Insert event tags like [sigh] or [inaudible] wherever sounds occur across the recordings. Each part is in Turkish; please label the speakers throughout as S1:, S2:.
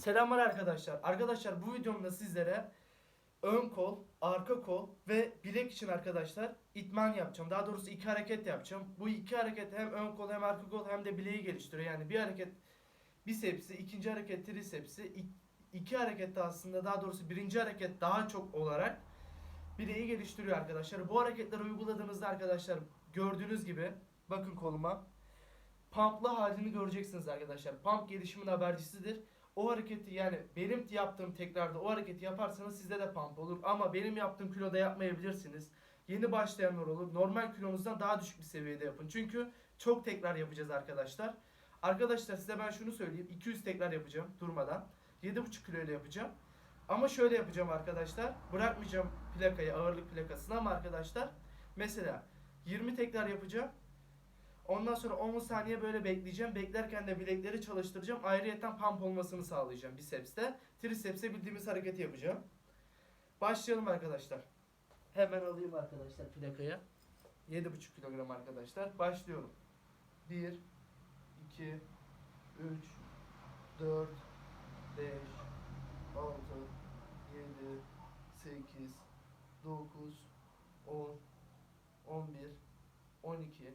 S1: Selamlar arkadaşlar. Arkadaşlar bu videomda sizlere ön kol, arka kol ve bilek için arkadaşlar itman yapacağım. Daha doğrusu iki hareket yapacağım. Bu iki hareket hem ön kol hem arka kol hem de bileği geliştiriyor. Yani bir hareket bisepsi, ikinci hareket trisepsi, iki hareket de aslında daha doğrusu birinci hareket daha çok olarak bileği geliştiriyor arkadaşlar. Bu hareketleri uyguladığınızda arkadaşlar gördüğünüz gibi bakın koluma pumplı halini göreceksiniz arkadaşlar. Pump gelişimin habercisidir o hareketi yani benim yaptığım tekrarda o hareketi yaparsanız sizde de pump olur. Ama benim yaptığım kiloda yapmayabilirsiniz. Yeni başlayanlar olur. Normal kilonuzdan daha düşük bir seviyede yapın. Çünkü çok tekrar yapacağız arkadaşlar. Arkadaşlar size ben şunu söyleyeyim. 200 tekrar yapacağım durmadan. 7,5 kilo ile yapacağım. Ama şöyle yapacağım arkadaşlar. Bırakmayacağım plakayı, ağırlık plakasını ama arkadaşlar mesela 20 tekrar yapacağım. Ondan sonra 10 saniye böyle bekleyeceğim. Beklerken de bilekleri çalıştıracağım. Ayrıyeten pump olmasını sağlayacağım bisepste. triceps'e bildiğimiz hareketi yapacağım. Başlayalım arkadaşlar. Hemen alayım arkadaşlar plakaya 7,5 kilogram arkadaşlar. Başlıyorum. 1, 2, 3, 4, 5, 6, 7, 8, 9, 10, 11, 12,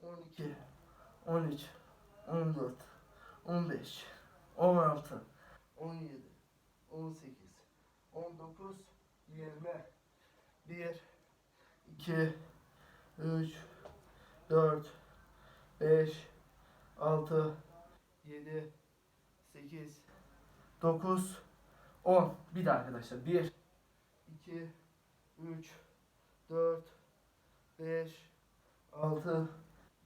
S1: 12, 13, 14, 15, 16, 17, 18, 19, 20, 1, 2, 3, 4, 5, 6, 7, 8, 9, 10. Bir daha arkadaşlar. 1, 2, 3, 4, 5, 6,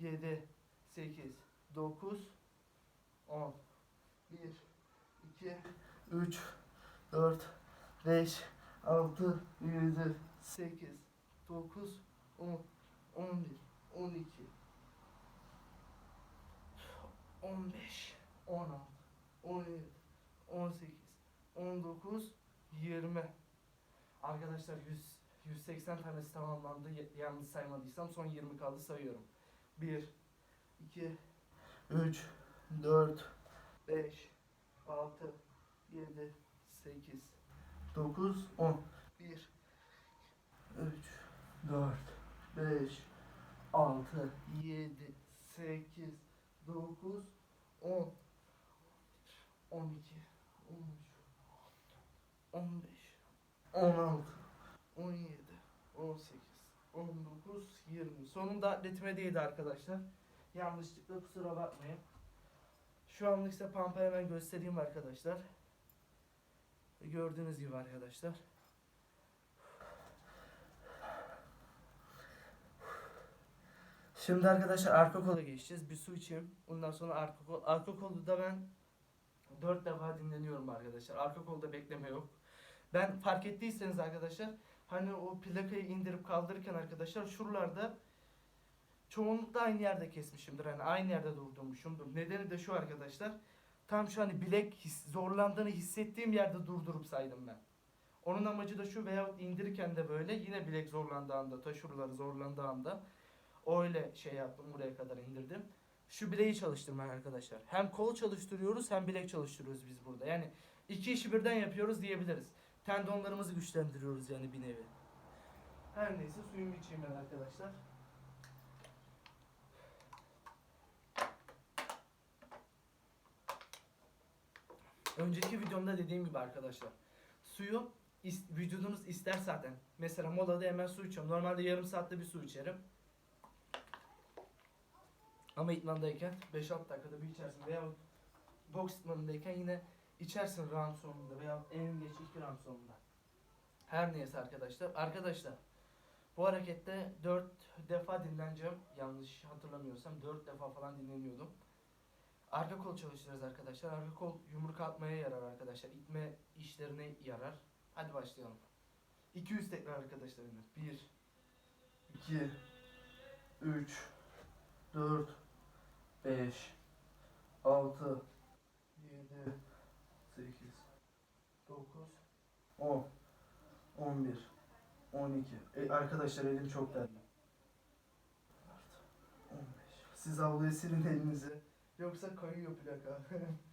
S1: 7, 8, 9, 10, 1, 2, 3, 4, 5, 6, 7, 8, 9, 10, 11, 12, 15, 16, 17, 18, 19, 20. Arkadaşlar 100, 180 tanesi tamamlandı. Yanlış saymadıysam son 20 kaldı sayıyorum. 1, 2, 3, 4, 5, 6, 7, 8, 9, 10. 1, 3, 4, 5, 6, 7, 8, 9, 10, 12, 13, 15, 16, 17, 18, 19, 20. Sonunda atletime değildi arkadaşlar. Yanlışlıkla kusura bakmayın. Şu anlık ise pampa hemen göstereyim arkadaşlar. Gördüğünüz gibi arkadaşlar. Şimdi arkadaşlar arka kola geçeceğiz. Bir su içeyim. Ondan sonra arka kol. Arka kolda da ben 4 defa dinleniyorum arkadaşlar. Arka kolda bekleme yok. Ben fark ettiyseniz arkadaşlar Hani o plakayı indirip kaldırırken arkadaşlar şuralarda çoğunlukla aynı yerde kesmişimdir. Hani aynı yerde durdurmuşumdur. Nedeni de şu arkadaşlar. Tam şu hani bilek his, zorlandığını hissettiğim yerde durdurup saydım ben. Onun amacı da şu veya indirirken de böyle yine bilek zorlandığında, anda, taşurları zorlandığı anda öyle şey yaptım buraya kadar indirdim. Şu bileği çalıştırma arkadaşlar. Hem kol çalıştırıyoruz hem bilek çalıştırıyoruz biz burada. Yani iki işi birden yapıyoruz diyebiliriz tendonlarımızı güçlendiriyoruz yani bir nevi. Her neyse suyumu içeyim ben arkadaşlar. Önceki videomda dediğim gibi arkadaşlar. Suyu is, vücudunuz ister zaten. Mesela molada hemen su içiyorum. Normalde yarım saatte bir su içerim. Ama itmandayken 5-6 dakikada bir içersin veya boks itmanındayken yine içersin round sonunda veya en geç iki round sonunda. Her neyse arkadaşlar. Arkadaşlar bu harekette 4 defa dinleneceğim. Yanlış hatırlamıyorsam 4 defa falan dinleniyordum. Arka kol çalışırız arkadaşlar. Arka kol yumruk atmaya yarar arkadaşlar. İtme işlerine yarar. Hadi başlayalım. 200 tekrar arkadaşlar. 1 2 3 4 5 6 7 10, 11, 12. E, arkadaşlar elim çok derdi. Siz havluya silin elinizi. Yoksa kayıyor plaka. [laughs]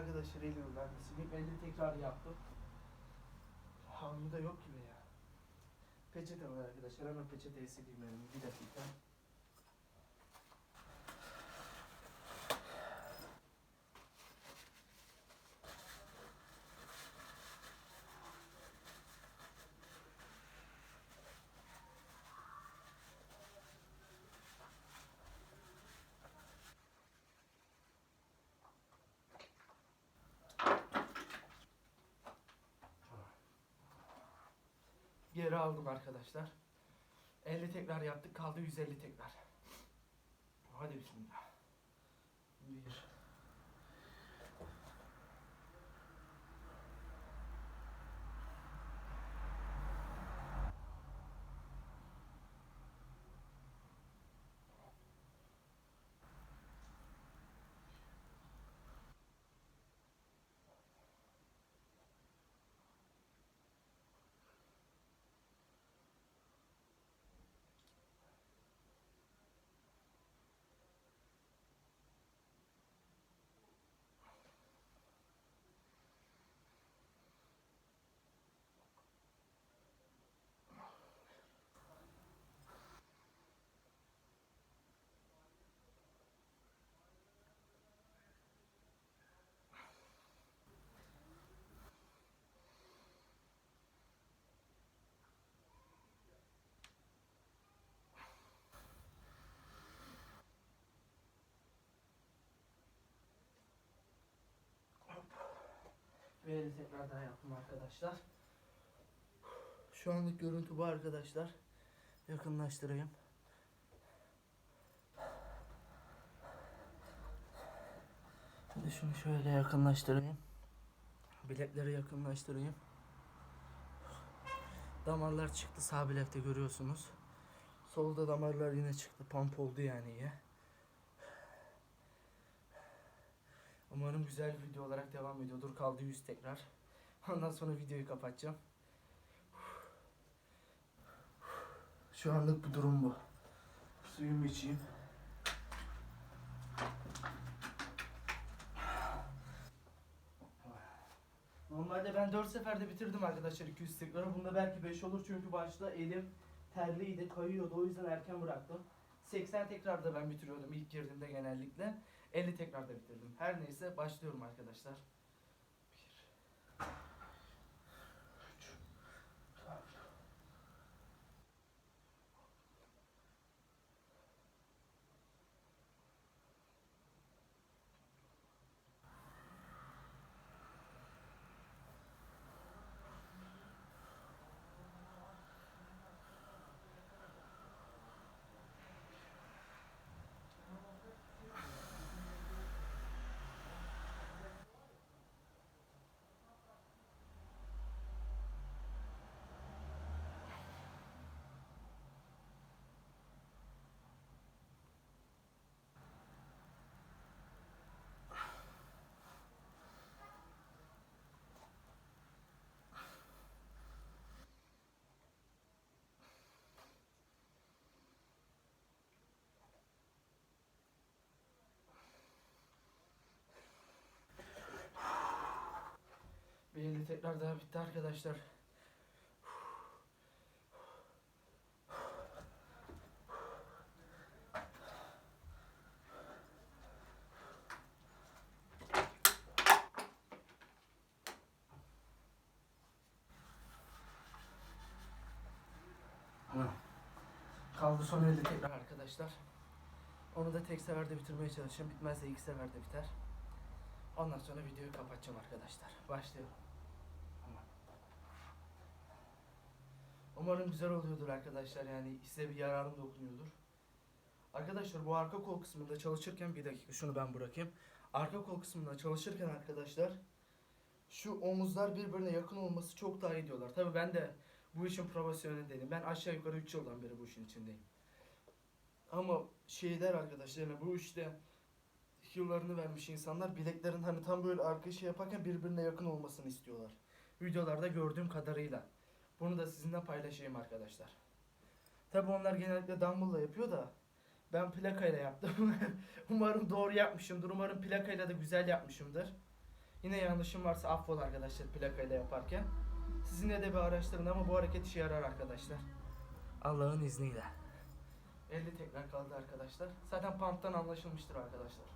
S1: arkadaşlar el yönlenmesi. Bir elde tekrar yaptım. Hamlı yok gibi ya. Peçete var arkadaşlar. Hemen peçeteye sileyim elimi. Bir dakika. tekleri aldım arkadaşlar. 50 tekrar yaptık kaldı 150 tekrar. Hadi bismillah. 1 Böyle tekrardan yaptım arkadaşlar. Şu anlık görüntü bu arkadaşlar. Yakınlaştırayım. Şimdi şunu şöyle yakınlaştırayım. Bilekleri yakınlaştırayım. Damarlar çıktı sağ bilekte görüyorsunuz. Solda damarlar yine çıktı. Pump oldu yani ya. Umarım güzel bir video olarak devam ediyordur. Kaldı 100 tekrar. Ondan sonra videoyu kapatacağım. Şu anlık bu durum bu. Suyumu içeyim. Normalde ben 4 seferde bitirdim arkadaşlar 200 tekrarı. Bunda belki 5 olur çünkü başta elim terliydi, kayıyordu. O yüzden erken bıraktım. 80 tekrarda ben bitiriyordum ilk girdiğimde genellikle. 50 tekrarda bitirdim. Her neyse başlıyorum arkadaşlar. Şimdi tekrar daha bitti arkadaşlar. Kaldı son elde tekrar arkadaşlar. Onu da tek seferde bitirmeye çalışacağım. Bitmezse iki seferde biter. Ondan sonra videoyu kapatacağım arkadaşlar. Başlıyorum. Umarım güzel oluyordur arkadaşlar yani size bir yararım dokunuyordur. Arkadaşlar bu arka kol kısmında çalışırken bir dakika şunu ben bırakayım. Arka kol kısmında çalışırken arkadaşlar şu omuzlar birbirine yakın olması çok daha iyi diyorlar. Tabi ben de bu işin profesyonel değilim. Ben aşağı yukarı 3 yıldan beri bu işin içindeyim. Ama şeyler arkadaşlar yani bu işte yıllarını vermiş insanlar bileklerin hani tam böyle arka şey yaparken birbirine yakın olmasını istiyorlar. Videolarda gördüğüm kadarıyla. Bunu da sizinle paylaşayım arkadaşlar. Tabi onlar genellikle dumbbell yapıyor da ben plakayla yaptım. [laughs] umarım doğru yapmışımdır. Umarım plakayla da güzel yapmışımdır. Yine yanlışım varsa affol arkadaşlar plakayla yaparken. Sizinle de bir araştırın ama bu hareket işe yarar arkadaşlar. Allah'ın izniyle. 50 tekrar kaldı arkadaşlar. Zaten pump'tan anlaşılmıştır arkadaşlar.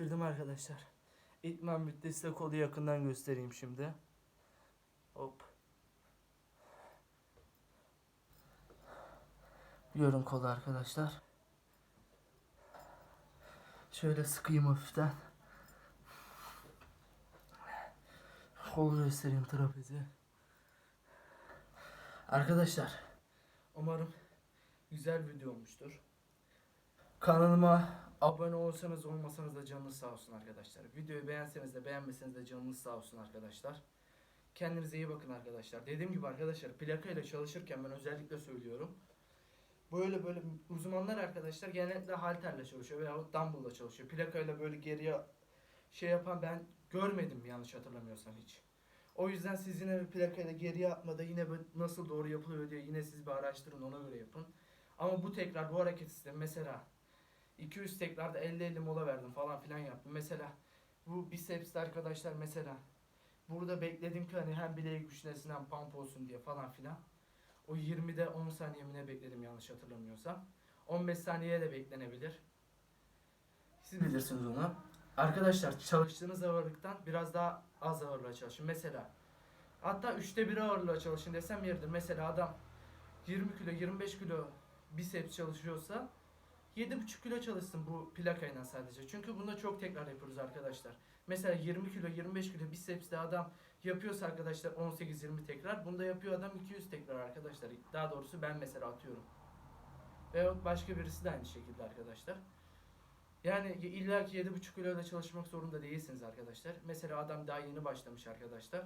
S1: Bitirdim arkadaşlar. İtman bittiyse kolu yakından göstereyim şimdi. Hop. Görün kolu arkadaşlar. Şöyle sıkayım hafiften. Kolu göstereyim trapezi. Arkadaşlar umarım güzel video olmuştur. Kanalıma Abone olsanız olmasanız da canınız sağ olsun arkadaşlar. Videoyu beğenseniz de beğenmeseniz de canınız sağ olsun arkadaşlar. Kendinize iyi bakın arkadaşlar. Dediğim gibi arkadaşlar plakayla çalışırken ben özellikle söylüyorum. Böyle böyle uzmanlar arkadaşlar genellikle halterle çalışıyor veya dumbbell'la çalışıyor. Plakayla böyle geriye şey yapan ben görmedim yanlış hatırlamıyorsam hiç. O yüzden siz yine bir plakayla geriye atmada yine nasıl doğru yapılıyor diye yine siz bir araştırın ona göre yapın. Ama bu tekrar bu hareket sistemi mesela 200 tekrarda 50-50 mola verdim falan filan yaptım. Mesela bu bisepsli arkadaşlar mesela burada bekledim ki hani hem bileği güçlensin hem pump olsun diye falan filan. O 20'de 10 saniye mi bekledim yanlış hatırlamıyorsam. 15 saniye de beklenebilir. Siz bilirsiniz onu. Arkadaşlar çalıştığınız ağırlıktan biraz daha az ağırlığa çalışın. Mesela hatta 3'te 1 ağırlığa çalışın desem yeridir. Mesela adam 20 kilo 25 kilo biceps çalışıyorsa 7,5 kilo çalışsın bu plakayla sadece. Çünkü bunda çok tekrar yapıyoruz arkadaşlar. Mesela 20 kilo, 25 kilo bicepsli adam yapıyorsa arkadaşlar 18-20 tekrar. bunu da yapıyor adam 200 tekrar arkadaşlar. Daha doğrusu ben mesela atıyorum. Ve başka birisi de aynı şekilde arkadaşlar. Yani illa ki kilo da çalışmak zorunda değilsiniz arkadaşlar. Mesela adam daha yeni başlamış arkadaşlar.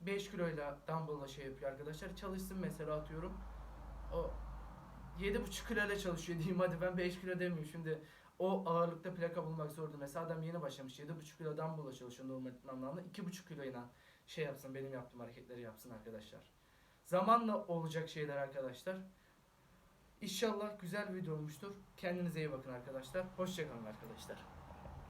S1: 5 kiloyla dumbbell'la şey yapıyor arkadaşlar. Çalışsın mesela atıyorum. O Yedi buçuk kilo ile çalışıyor [laughs] diyeyim hadi ben 5 kilo demiyorum şimdi o ağırlıkta plaka bulmak zordu. Mesela adam yeni başlamış 7,5 kilo dumbbell çalışıyor normal anlamda 2,5 kiloyla şey yapsın benim yaptığım hareketleri yapsın arkadaşlar. Zamanla olacak şeyler arkadaşlar. İnşallah güzel bir video olmuştur. Kendinize iyi bakın arkadaşlar. Hoşçakalın arkadaşlar.